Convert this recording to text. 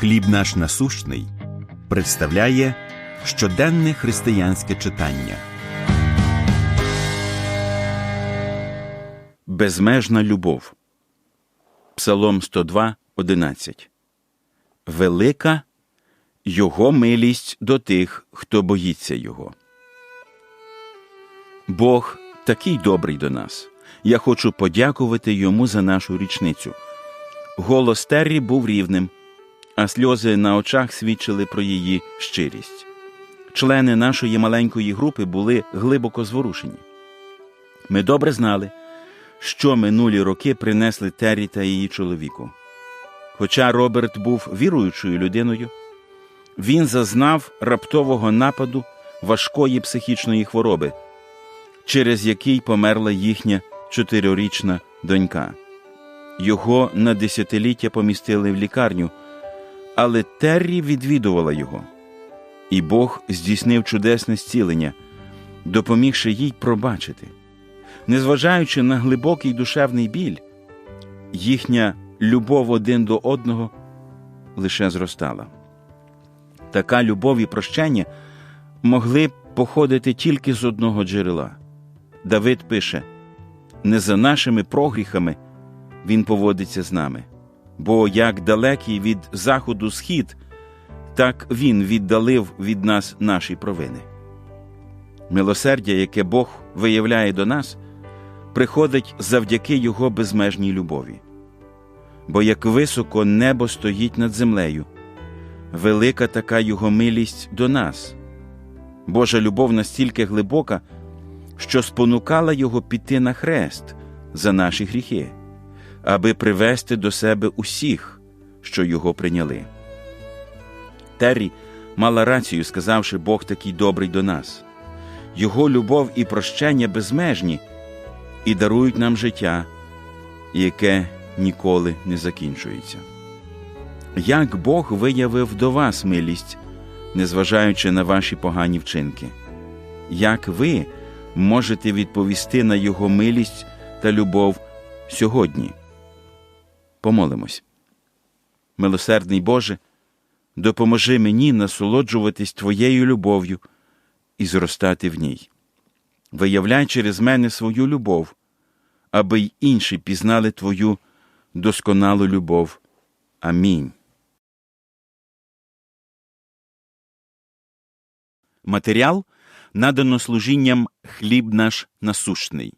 Хліб наш насущний представляє щоденне християнське читання. Безмежна любов. Псалом 102, 11. Велика Його милість до тих, хто боїться Його. Бог такий добрий до нас. Я хочу подякувати йому за нашу річницю. Голос Террі був рівним, а сльози на очах свідчили про її щирість. Члени нашої маленької групи були глибоко зворушені. Ми добре знали, що минулі роки принесли Террі та її чоловіку. Хоча Роберт був віруючою людиною, він зазнав раптового нападу важкої психічної хвороби, через який померла їхня чотирирічна донька. Його на десятиліття помістили в лікарню, але Террі відвідувала його, і Бог здійснив чудесне зцілення, допомігши їй пробачити. Незважаючи на глибокий душевний біль, їхня любов один до одного лише зростала. Така любов і прощення могли походити тільки з одного джерела. Давид пише: не за нашими прогріхами він поводиться з нами, бо як далекий від заходу схід, так він віддалив від нас наші провини. Милосердя, яке Бог виявляє до нас, приходить завдяки Його безмежній любові. Бо як високо небо стоїть над землею, велика така Його милість до нас. Божа любов настільки глибока, що спонукала Його піти на хрест за наші гріхи, аби привести до себе усіх, що Його прийняли. Террі мала рацію, сказавши Бог такий добрий до нас. Його любов і прощення безмежні і дарують нам життя, яке ніколи не закінчується. Як Бог виявив до вас милість, незважаючи на ваші погані вчинки? Як ви можете відповісти на Його милість та любов сьогодні? Помолимось. Милосердний Боже, допоможи мені насолоджуватись Твоєю любов'ю і зростати в ній. Виявляй через мене свою любов, аби й інші пізнали Твою досконалу любов. Амінь. Матеріал надано служінням хліб наш насущний.